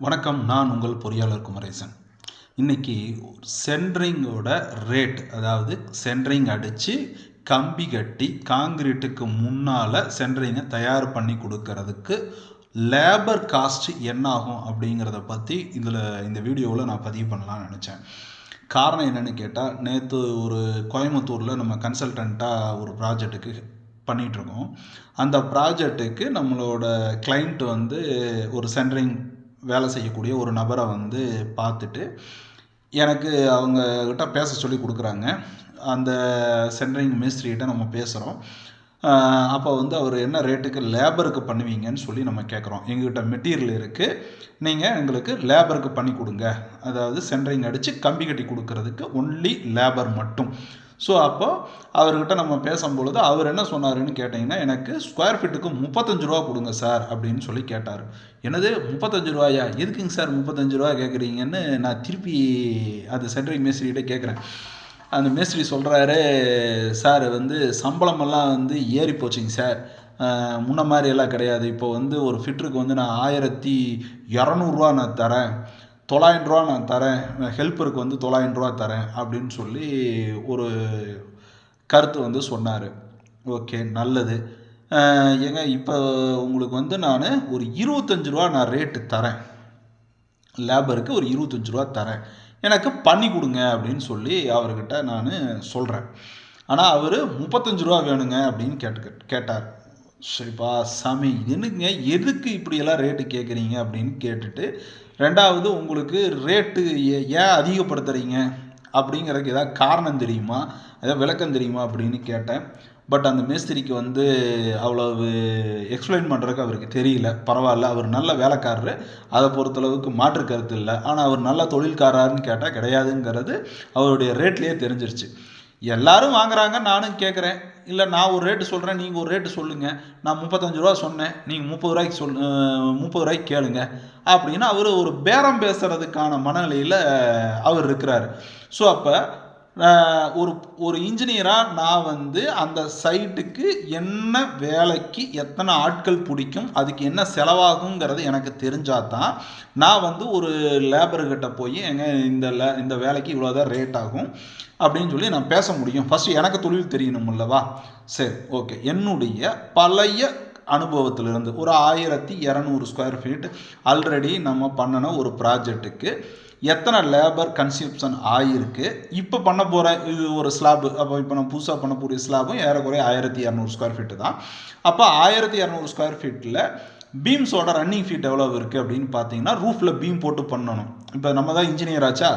வணக்கம் நான் உங்கள் பொறியாளர் குமரேசன். இன்னைக்கு சென்ட்ரிங்கோட ரேட் அதாவது சென்ட்ரிங் அடித்து கம்பி கட்டி காங்கிரீட்டுக்கு முன்னால் சென்ட்ரிங்கை தயார் பண்ணி கொடுக்கறதுக்கு லேபர் காஸ்ட் என்ன ஆகும் அப்படிங்கிறத பற்றி இதில் இந்த வீடியோவில் நான் பதிவு பண்ணலாம்னு நினச்சேன். காரணம் என்னென்னு கேட்டால் நேற்று ஒரு கோயம்புத்தூரில் நம்ம கன்சல்டண்ட்டாக ஒரு ப்ராஜெக்ட்டுக்கு பண்ணிகிட்ருக்கோம் அந்த ப்ராஜெக்ட்டுக்கு நம்மளோட கிளைண்ட் வந்து ஒரு சென்ட்ரிங் வேலை செய்யக்கூடிய ஒரு நபரை வந்து பார்த்துட்டு எனக்கு அவங்க கிட்ட பேச சொல்லி கொடுக்குறாங்க. அந்த சென்ட்ரிங் மேஸ்திரிகிட்ட நம்ம பேசுகிறோம் அப்போ வந்து அவர் என்ன ரேட்டுக்கு லேபருக்கு பண்ணுவீங்கன்னு சொல்லி நம்ம கேட்குறோம் எங்ககிட்ட மெட்டீரியல் இருக்குது நீங்கள் எங்களுக்கு லேபருக்கு பண்ணி கொடுங்க. அதாவது சென்ட்ரிங் அடித்து கம்பி கட்டி கொடுக்கறதுக்கு ஒன்லி லேபர் மட்டும். ஸோ அப்போ அவர்கிட்ட நம்ம பேசும்பொழுது அவர் என்ன சொன்னாருன்னு கேட்டிங்கன்னா எனக்கு ஸ்கொயர் ஃபீட்டுக்கு முப்பத்தஞ்சு ரூபா கொடுங்க சார் அப்படின்னு சொல்லி கேட்டார். எனது முப்பத்தஞ்சு ரூபாயா? எதுக்குங்க சார் முப்பத்தஞ்சு ரூபா கேட்குறீங்கன்னு நான் திருப்பி அந்த சென்ட்ரிங் மேஸ்திரிகிட்ட கேட்குறேன் அந்த மேஸ்திரி சொல்கிறாரு சார் வந்து சம்பளமெல்லாம் வந்து ஏறி போச்சுங்க சார். முன்ன மாதிரி எல்லாம் கிடையாது. இப்போ வந்து ஒரு ஃபிட்டருக்கு வந்து நான் ஆயிரத்தி இரநூறுவா நான் தரேன். தொள்ளாயிரம் ரூபா நான் தரேன். ஹெல்ப்பருக்கு வந்து தொள்ளாயிரம் ரூபா தரேன் அப்படின்னு சொல்லி ஒரு கருத்து வந்து சொன்னார். ஓகே நல்லது. ஏங்க இப்போ உங்களுக்கு வந்து நான் ஒரு இருபத்தஞ்சி ரூபா நான் ரேட்டு தரேன். லேபருக்கு ஒரு இருபத்தஞ்சி ரூபா தரேன். எனக்கு பண்ணி கொடுங்க அப்படின்னு சொல்லி அவர்கிட்ட நான் சொல்கிறேன் ஆனால் அவர் முப்பத்தஞ்சு ரூபா வேணுங்க அப்படின்னு கேட்டு கேட்டார். சரிப்பா சாமி என்னங்க எதுக்கு இப்படியெல்லாம் ரேட்டு கேட்குறீங்க அப்படின்னு கேட்டுட்டு ரெண்டாவது உங்களுக்கு ரேட்டு ஏன் அதிகப்படுத்துகிறீங்க அப்படிங்கிறதுக்கு ஏதாவது காரணம் தெரியுமா? ஏதாவது விளக்கம் தெரியுமா அப்படின்னு கேட்டேன். பட் அந்த மேஸ்திரிக்கு வந்து அவ்வளவு எக்ஸ்பிளைன் பண்ணுறதுக்கு அவருக்கு தெரியல. பரவாயில்ல அவர் நல்ல வேலைக்காரரு. அதை பொறுத்தளவுக்கு மாற்று கருத்து இல்லை. ஆனால் அவர் நல்ல தொழில்காரர்னு கேட்டால் கிடையாதுங்கிறது அவருடைய ரேட்லேயே தெரிஞ்சிருச்சு. எல்லாரும் வாங்குறாங்க நானும் கேட்குறேன் இல்லை நான் ஒரு ரேட்டு சொல்கிறேன் நீங்கள் ஒரு ரேட்டு சொல்லுங்கள் நான் முப்பத்தஞ்சு ரூபா சொன்னேன் நீங்கள் முப்பது ரூபாய்க்கு சொல் முப்பது ரூபாய்க்கு கேளுங்க. அப்படின்னு அவர் ஒரு பேரம் பேசுகிறதுக்கான மனநிலையில் அவர் இருக்கிறார். ஸோ அப்போ ஒரு ஒரு இன்ஜினியராக நான் வந்து அந்த சைட்டுக்கு என்ன வேலைக்கு எத்தனை ஆட்கள் பிடிக்கும் அதுக்கு என்ன செலவாகுங்கிறது எனக்கு தெரிஞ்சால் தான் நான் வந்து ஒரு லேபர்கிட்ட போய் எங்க இந்த லே இந்த வேலைக்கு இவ்வளோதான் ரேட் ஆகும்? அப்படின்னு சொல்லி நான் பேச முடியும். ஃபஸ்ட்டு எனக்கு தொழில் தெரியணும் அல்லவா? சரி ஓகே என்னுடைய பழைய அனுபவத்திலிருந்து ஒரு ஆயிரத்தி இரநூறு ஸ்கொயர் ஃபீட் ஆல்ரெடி நம்ம பண்ணின ஒரு ப்ராஜெக்ட்டுக்கு எத்தனை லேபர் கன்சியூப்ஷன் ஆகிருக்கு இப்போ பண்ண போகிற இது ஒரு ஸ்லாபு அப்போ இப்போ நம்ம புதுசாக பண்ண போகிற ஸ்லாபும் ஏறக்குறைய ஆயிரத்தி இரநூறு ஸ்கொயர் ஃபீட்டு தான். அப்போ ஆயிரத்தி இரநூறு ஸ்கொயர் ஃபீட்டில் பீம்ஸோட ரன்னிங் ஃபீட் எவ்வளோ இருக்குது அப்படின்னு பார்த்தீங்கன்னா ரூஃபில் பீம் போட்டு பண்ணணும். இப்போ நம்ம தான் இன்ஜினியர் ஆச்சா?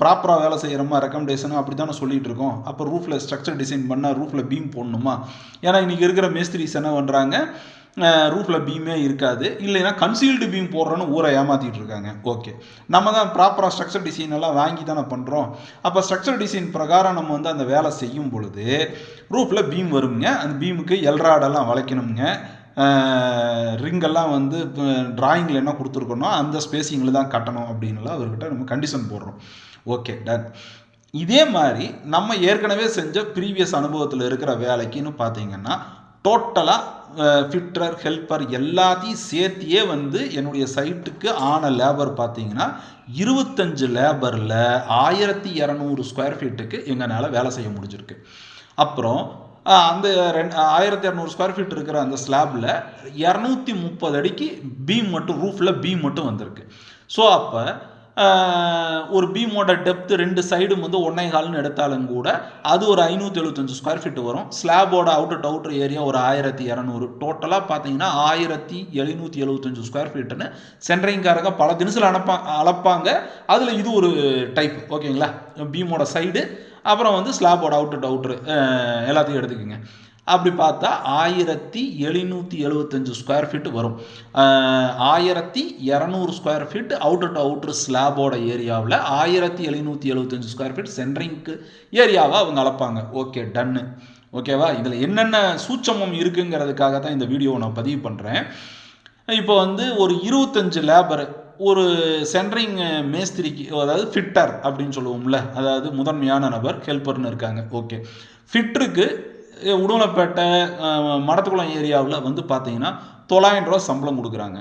ப்ராப்பராக வேலை செய்கிறோமா ரெக்கமெண்டேஷனும் அப்படி தானே சொல்லிட்டு இருக்கோம். அப்போ ரூஃபில் ஸ்ட்ரக்சர் டிசைன் பண்ணால் ரூஃபில் பீம் போடணுமா? ஏன்னா இன்றைக்கி இருக்கிற மேஸ்திரிஸ் என்ன பண்ணுறாங்க ரூஃபில் பீமே இருக்காது. இல்லைன்னா கன்சீல்டு பீம் போடுறோன்னு ஊரை ஏமாற்றிட்டு இருக்காங்க. ஓகே நம்ம தான் ப்ராப்பராக ஸ்ட்ரக்சர் டிசைன் எல்லாம் வாங்கி தானே பண்ணுறோம் அப்போ ஸ்ட்ரக்சர் டிசைன் பிரகாரம் நம்ம வந்து அந்த வேலை செய்யும் பொழுது ரூஃபில் பீம் வருங்க. அந்த பீமுக்கு எல்ராடெல்லாம் வளைக்கணுங்க. ரிங்கெல்லாம் வந்து ட்ராயிங்கில் என்ன கொடுத்துருக்கோனோ அந்த ஸ்பேஸிங்கில் தான் கட்டணும் அப்படின்லாம் அவர்கிட்ட நம்ம கண்டிஷன் போடுறோம். ஓகே டன் இதே மாதிரி நம்ம ஏற்கனவே செஞ்ச ப்ரீவியஸ் அனுபவத்தில் இருக்கிற வேலைக்குன்னு பார்த்தீங்கன்னா டோட்டலாக ஃபிட்டர் ஹெல்ப்பர் எல்லாத்தையும் சேர்த்தியே வந்து என்னுடைய சைட்டுக்கு ஆன லேபர் பார்த்தீங்கன்னா இருபத்தஞ்சு லேபரில் ஆயிரத்தி இரநூறு ஸ்கொயர் ஃபீட்டுக்கு எங்களால் வேலை செய்ய முடிஞ்சிருக்கு. அப்புறம் அந்த ரெண்டு ஆயிரத்தி இரநூறு ஸ்கொயர் ஃபீட் இருக்கிற அந்த ஸ்லாபில் இரநூத்தி முப்பது அடிக்கு பீம் மட்டும் ரூஃபில் பீம் மட்டும் வந்திருக்கு. ஸோ அப்போ ஒரு பீமோட டெப்த்து ரெண்டு சைடும் வந்து ஒன்னே கால்னு எடுத்தாலும் கூட அது ஒரு ஐநூற்றி எழுபத்தஞ்சு ஸ்கொயர் ஃபீட் வரும். ஸ்லாபோட அவுட்டர் டு அவுட்டர் ஏரியா ஒரு ஆயிரத்தி இரநூறு. டோட்டலாக பார்த்தீங்கன்னா ஆயிரத்தி எழுநூற்றி எழுபத்தஞ்சு ஸ்கொயர் ஃபீட்டுன்னு சென்ட்ரிங்காரங்க பல தினசில் அனுப்பா அளப்பாங்க. அதில் இது ஒரு டைப் ஓகேங்களா பீமோட சைடு அப்புறம் வந்து ஸ்லாபோட அவுட்டர் டு அவுட்ரு எல்லாத்தையும் எடுத்துக்கோங்க. அப்படி பார்த்தா ஆயிரத்தி எழுநூற்றி எழுபத்தஞ்சு ஸ்கொயர் ஃபீட் வரும். ஆயிரத்தி இரநூறு square feet outer to outer ஸ்லாபோட ஏரியாவில் ஆயிரத்தி எழுநூற்றி எழுபத்தஞ்சு ஸ்கொயர் ஃபீட் சென்ட்ரிங்க்கு ஏரியாவை அவங்க அளப்பாங்க. ஓகே டன்னு ஓகேவா இதில் என்னென்ன சூட்சமம் இருக்குங்கிறதுக்காக தான் இந்த வீடியோவை நான் பதிவு பண்ணுறேன் இப்போ வந்து ஒரு இருபத்தஞ்சு லேபர் ஒரு சென்ட்ரிங் மேஸ்திரிக்கு அதாவது ஃபிட்டர் அப்படின்னு சொல்லுவோம்ல அதாவது முதன்மையான நபர் ஹெல்ப்பர்னு இருக்காங்க. ஓகே ஃபிட்டருக்கு உடுமலைப்பேட்டை மடத்துக்குளம் ஏரியாவில் வந்து பார்த்தீங்கன்னா தொள்ளாயிரம் ரூபா சம்பளம் கொடுக்குறாங்க.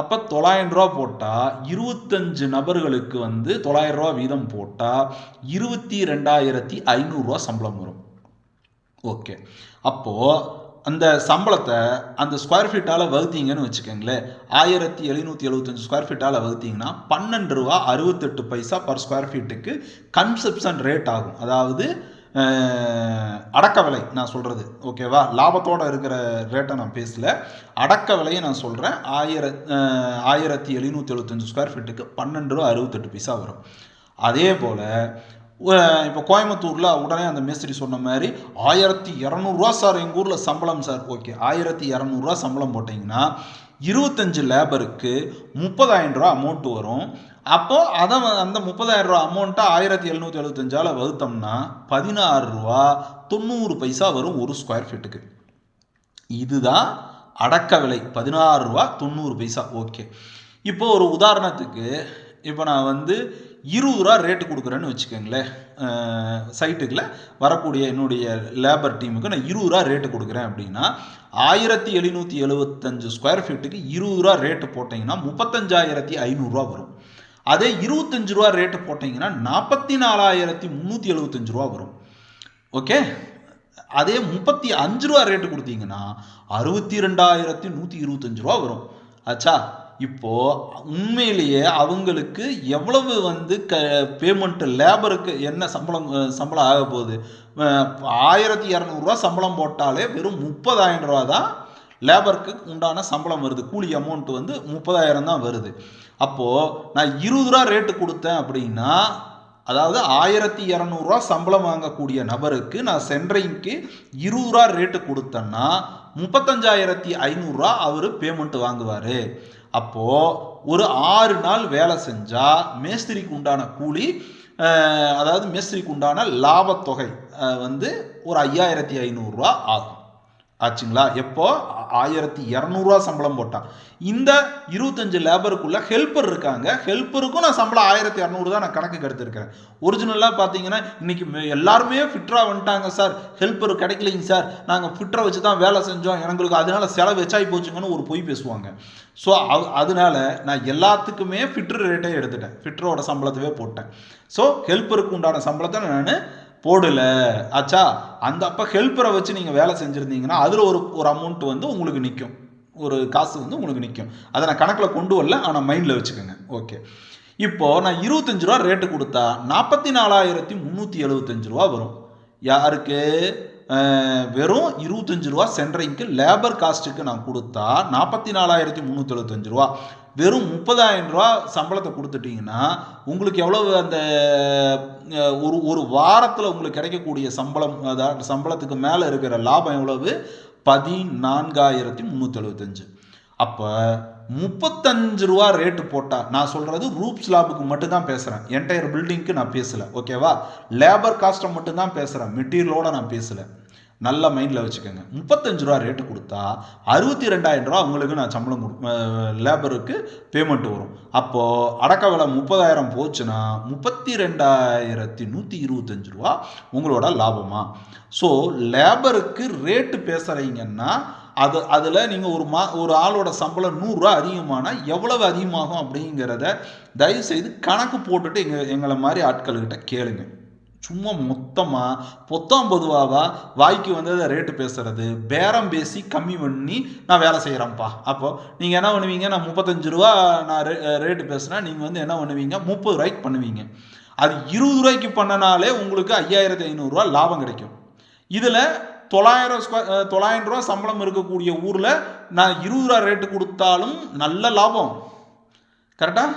அப்போ தொள்ளாயிரம் ரூபா போட்டால் இருபத்தஞ்சு நபர்களுக்கு வந்து தொள்ளாயிரம் ரூபா வீதம் போட்டால் இருபத்தி ரெண்டாயிரத்தி ஐநூறுரூவா சம்பளம் வரும். ஓகே. அப்போது அந்த சம்பளத்தை அந்த ஸ்கொயர் ஃபீட்டால் வகுத்தீங்கன்னு வச்சுக்கோங்களேன். ஆயிரத்தி எழுநூற்றி எழுபத்தஞ்சு ஸ்கொயர் ஃபீட்டால் வகுத்தீங்கன்னா பன்னெண்டு ரூபா அறுபத்தெட்டு பைசா பர் ஸ்கொயர் ஃபீட்டுக்கு கன்செப்ஷன் ரேட் ஆகும். அதாவது அடக்க விலை நான் சொல்கிறது ஓகேவா லாபத்தோடு இருக்கிற ரேட்டை நான் பேசல. அடக்க விலையை நான் சொல்கிறேன் ஆயிர ஆயிரத்தி எழுநூற்றி எழுபத்தஞ்சு ஸ்கொயர் ஃபீட்டுக்கு பன்னெண்டு ரூபா அறுபத்தெட்டு பைசா வரும். அதே போல் இப்போ கோயம்புத்தூரில் உடனே அந்த மேஸ்திரி சொன்ன மாதிரி ஆயிரத்தி இரநூறுவா சார் எங்கள் ஊரில் சம்பளம் சார் ஓகே ஆயிரத்தி இரநூறுவா சம்பளம் போட்டிங்கன்னா இருபத்தஞ்சு லேபருக்கு முப்பதாயிரம் ரூபா அமௌண்ட் வரும். அப்போது அதை வ- அந்த முப்பதாயிரம் ரூபா அமௌண்ட்டை ஆயிரத்தி எழுநூற்றி எழுபத்தஞ்சால் வகுத்தோம்னா பதினாறு ரூபா தொண்ணூறு பைசா வரும் ஒரு ஸ்கொயர் ஃபீட்டுக்கு இதுதான் அடக்க விலை. பதினாறு ரூபா தொண்ணூறு பைசா. ஓகே. இப்போ ஒரு உதாரணத்துக்கு இப்போ நான் வந்து இருபது ரூபா ரேட்டு கொடுக்குறேன்னு வச்சுக்கோங்களேன். சைட்டுக்குள்ள வரக்கூடிய என்னுடைய லேபர் டீமுக்கு நான் இருபது ரூபா ரேட்டு கொடுக்குறேன் அப்படின்னா ஆயிரத்தி எழுநூற்றி எழுபத்தஞ்சு ஸ்கொயர் ஃபீட்டுக்கு இருபது ரூபா ரேட்டு போட்டிங்கன்னா முப்பத்தஞ்சாயிரத்தி ஐநூறுரூவா வரும். அதே இருபத்தஞ்சு ரூபா ரேட்டு போட்டிங்கன்னா நாற்பத்தி நாலாயிரத்தி முந்நூற்றி எழுபத்தஞ்சு ரூபா வரும். ஓகே அதே முப்பத்தி அஞ்சு ரூபா ரேட்டு கொடுத்தீங்கன்னா அறுபத்தி ரெண்டாயிரத்தி நூற்றி இருபத்தஞ்சு ரூபா வரும். ஆச்சா இப்போது உண்மையிலேயே அவங்களுக்கு எவ்வளவு வந்து க பேமெண்ட்டு லேபருக்கு என்ன சம்பளம் சம்பளம் ஆக போகுது? ஆயிரத்தி இரநூறுவா சம்பளம் போட்டாலே வெறும் முப்பதாயிரம் ரூபா தான் லேபருக்கு உண்டான சம்பளம் வருது. கூலி அமௌண்ட் வந்து முப்பதாயிரம் தான் வருது. அப்போது நான் இருபது ரூபா ரேட்டு கொடுத்தேன் அப்படின்னா அதாவது ஆயிரத்தி இரநூறுவா சம்பளம் வாங்கக்கூடிய நபருக்கு நான் சென்ட்ரிங்க்கு இருபது ரூபா ரேட்டு கொடுத்தேன்னா முப்பத்தஞ்சாயிரத்தி ஐநூறுரூவா அவர் பேமெண்ட் வாங்குவார். அப்போது ஒரு ஆறு நாள் வேலை செஞ்சால் மேஸ்திரிக்கு உண்டான கூலி அதாவது மேஸ்திரிக்கு உண்டான லாபத்தொகை வந்து ஒரு ஐயாயிரத்தி ஐநூறுரூவா ஆகும். ஆச்சுங்களா? எப்போ? ஆயிரத்தி இரநூறுவா சம்பளம் போட்டான். இந்த இருபத்தஞ்சு லேபருக்குள்ளே ஹெல்ப்பர் இருக்காங்க. ஹெல்ப்பருக்கும் நான் சம்பளம் ஆயிரத்தி இரநூறு தான் நான் கணக்கு எடுத்திருக்கிறேன். ஒரிஜினலாக பார்த்தீங்கன்னா இன்னைக்கு எல்லாருமே ஃபிட்ராக வந்துட்டாங்க சார். Helper கிடைக்கலைங்க sir. நாங்கள் ஃபிட்ரை வச்சு தான் வேலை செஞ்சோம். எங்களுக்கு அதனால செலவு எச்சாகி போச்சுங்கன்னு ஒரு பொய் பேசுவாங்க. ஸோ அது அதனால நான் எல்லாத்துக்குமே ஃபிட்ரு ரேட்டே எடுத்துட்டேன். ஃபிட்ரோட சம்பளத்தவே போட்டேன். ஸோ ஹெல்ப்பருக்கு உண்டான சம்பளத்தை நான் போடல. ஆச்சா அந்த அப்போ ஹெல்ப்பரை வச்சு நீங்கள் வேலை செஞ்சுருந்தீங்கன்னா அதில் ஒரு ஒரு அமௌண்ட் வந்து உங்களுக்கு நிற்கும் ஒரு காசு வந்து உங்களுக்கு நிற்கும் அதை நான் கணக்கில் கொண்டு வரல ஆனால் மைண்டில் வச்சுக்கோங்க. ஓகே இப்போது நான் இருபத்தஞ்சு ரூபா ரேட்டு கொடுத்தா நாற்பத்தி நாலாயிரத்தி முந்நூற்றி எழுபத்தஞ்சு ரூபா வரும். யாருக்கு? வெறும் இருபத்தஞ்சு ரூபா சென்ட்ரிங்க்கு லேபர் காஸ்ட்டுக்கு நான் கொடுத்தா நாற்பத்தி நாலாயிரத்தி முந்நூற்றி எழுபத்தஞ்சு ரூபா. வெறும் முப்பதாயிரம் ரூபா சம்பளத்தை கொடுத்துட்டீங்கன்னா உங்களுக்கு எவ்வளவு அந்த ஒரு ஒரு வாரத்தில் உங்களுக்கு கிடைக்கக்கூடிய சம்பளம் அதாவது சம்பளத்துக்கு மேலே இருக்கிற லாபம் எவ்வளவு? பதினான்காயிரத்தி முந்நூற்றி எழுபத்தஞ்சு அப்போ முப்பத்தஞ்சு ரூபா ரேட்டு போட்டால் நான் சொல்கிறது ரூப் ஸ்லாபுக்கு மட்டும் தான் பேசுகிறேன் என்டையர் பில்டிங்க்கு நான் பேசலை ஓகேவா லேபர் காஸ்ட்டை மட்டும் தான் பேசுகிறேன் மெட்டீரியலோட நான் பேசலை. நல்ல மைண்டில் வச்சுக்கோங்க. முப்பத்தஞ்சு ரூபா ரேட்டு கொடுத்தா அறுபத்தி ரெண்டாயிரம் ரூபா உங்களுக்கு நான் சம்பளம் கொடு லேபருக்கு பேமெண்ட் வரும். அப்போது அடக்க விலை முப்பதாயிரம் போச்சுன்னா முப்பத்தி ரெண்டாயிரத்தி நூற்றி இருபத்தஞ்சு ரூபா உங்களோட லாபமாக ஸோ லேபருக்கு ரேட்டு பேசுகிறீங்கன்னா அது அதில் நீங்கள் ஒரு மா ஒரு ஆளோட சம்பளம் நூறுரூவா அதிகமானால் எவ்வளவு அதிகமாகும் அப்படிங்கிறத தயவுசெய்து கணக்கு போட்டுட்டு எங்கள் எங்களை மாதிரி ஆட்கள்கிட்ட கேளுங்க. சும்மா மொத்தமாக பொத்தாம் பொதுவாவா வாய்க்கு வந்ததை ரேட்டு பேசுறது பேரம் பேசி கம்மி பண்ணி நான் வேலை செய்கிறேன்ப்பா அப்போ நீங்கள் என்ன பண்ணுவீங்க? நான் முப்பத்தஞ்சு ரூபா நான் ரே ரேட்டு பேசுகிறேன் நீங்கள் வந்து என்ன பண்ணுவீங்க? முப்பது ரூபாய்க்கு பண்ணுவீங்க. அது இருபது ரூபாய்க்கு பண்ணனாலே உங்களுக்கு ஐயாயிரத்தி ஐநூறுரூவா லாபம் கிடைக்கும். இதில் தொள்ளாயிரம் ஸ்கொயர் தொள்ளாயிரம் ரூபா சம்பளம் இருக்கக்கூடிய ஊரில் நான் இருபது ரூபா ரேட்டு கொடுத்தாலும் நல்ல லாபம். கரெக்டாக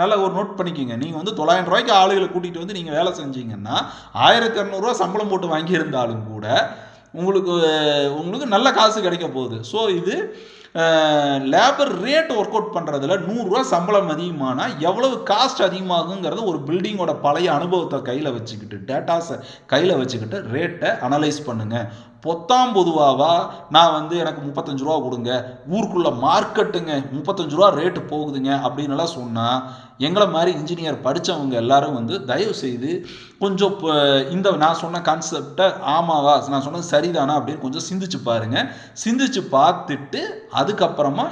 நல்ல ஒரு நோட் பண்ணிக்கோங்க. நீங்கள் வந்து தொள்ளாயிரம் ரூபாய்க்கு ஆளுகளை கூட்டிகிட்டு வந்து நீங்கள் வேலை செஞ்சீங்கன்னா ஆயிரத்தி இரநூறுவா சம்பளம் போட்டு வாங்கியிருந்தாலும் கூட உங்களுக்கு உங்களுக்கு நல்ல காசு கிடைக்க போகுது. ஸோ இது லேபர் ரேட் ஒர்க் அவுட் பண்ணுறதுல நூறுரூவா சம்பளம் அதிகமானால் எவ்வளவு காஸ்ட் அதிகமாகுங்கிறது ஒரு பில்டிங்கோட பழைய அனுபவத்தை கையில் வச்சுக்கிட்டு டேட்டாஸை கையில் வச்சுக்கிட்டு ரேட்டை அனலைஸ் பண்ணுங்கள் பொத்தாம் பொதுவாவா? நான் வந்து எனக்கு முப்பத்தஞ்சு ரூபா கொடுங்க. ஊருக்குள்ள மார்க்கெட்டுங்க. முப்பத்தஞ்சு ரூபா ரேட்டு போகுதுங்க அப்படின்னு எல்லாம் சொன்னால் எங்களை மாதிரி இன்ஜினியர் படித்தவங்க எல்லாரும் வந்து தயவு செய்து கொஞ்சம் இப்போ இந்த நான் சொன்ன கான்செப்டை ஆமாவா? நான் சொன்னது சரிதானா அப்படின்னு கொஞ்சம் சிந்திச்சு பாருங்க. சிந்திச்சு பார்த்துட்டு அதுக்கப்புறமா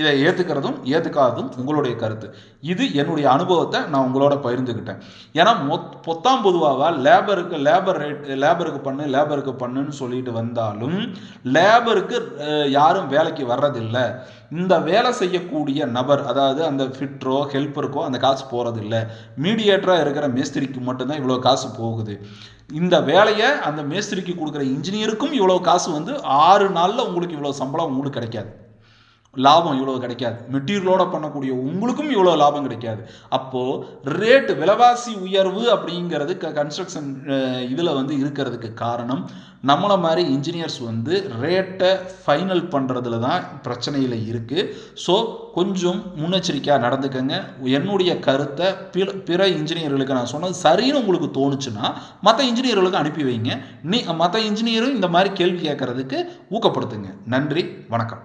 இதை ஏற்றுக்கிறதும் ஏற்றுக்காததும் உங்களுடைய கருத்து. இது என்னுடைய அனுபவத்தை நான் உங்களோட பகிர்ந்துக்கிட்டேன் ஏன்னா மொத் பொத்தாம் பொதுவாக லேபருக்கு லேபர் ரேட் லேபருக்கு பண்ணு லேபருக்கு பண்ணுன்னு சொல்லிட்டு வந்தாலும் லேபருக்கு யாரும் வேலைக்கு வர்றதில்லை. இந்த வேலை செய்யக்கூடிய நபர் அதாவது அந்த ஃபிட்ரோ ஹெல்ப்பருக்கோ அந்த காசு போகிறதில்ல மீடியேட்டராக இருக்கிற மேஸ்திரிக்கு மட்டும்தான் இவ்வளோ காசு போகுது. இந்த வேலையை அந்த மேஸ்திரிக்கு கொடுக்குற இன்ஜினியருக்கும் இவ்வளோ காசு வந்து ஆறு நாளில் உங்களுக்கு இவ்வளோ சம்பளம் உங்களுக்கு கிடைக்காது. லாபம் இவ்வளோ கிடைக்காது. மெட்டீரியலோட பண்ணக்கூடிய உங்களுக்கும் இவ்வளோ லாபம் கிடைக்காது. அப்போது ரேட்டு விலைவாசி உயர்வு அப்படிங்கிறது க கன்ஸ்ட்ரக்ஷன் இதில் வந்து இருக்கிறதுக்கு காரணம் நம்மளை மாதிரி இன்ஜினியர்ஸ் வந்து ரேட்டை ஃபைனல் பண்ணுறதுல தான் பிரச்சனையில் இருக்குது ஸோ கொஞ்சம் முன்னெச்சரிக்கையாக நடந்துக்கங்க. என்னுடைய கருத்தை பிற பிற இன்ஜினியர்களுக்கு நான் சொன்னது சரின்னு உங்களுக்கு தோணுச்சுன்னா மற்ற இன்ஜினியர்களுக்கு அனுப்பி வைங்க. நீ மற்ற இன்ஜினியரும் இந்த மாதிரி கேள்வி கேட்குறதுக்கு ஊக்கப்படுத்துங்க. நன்றி வணக்கம்.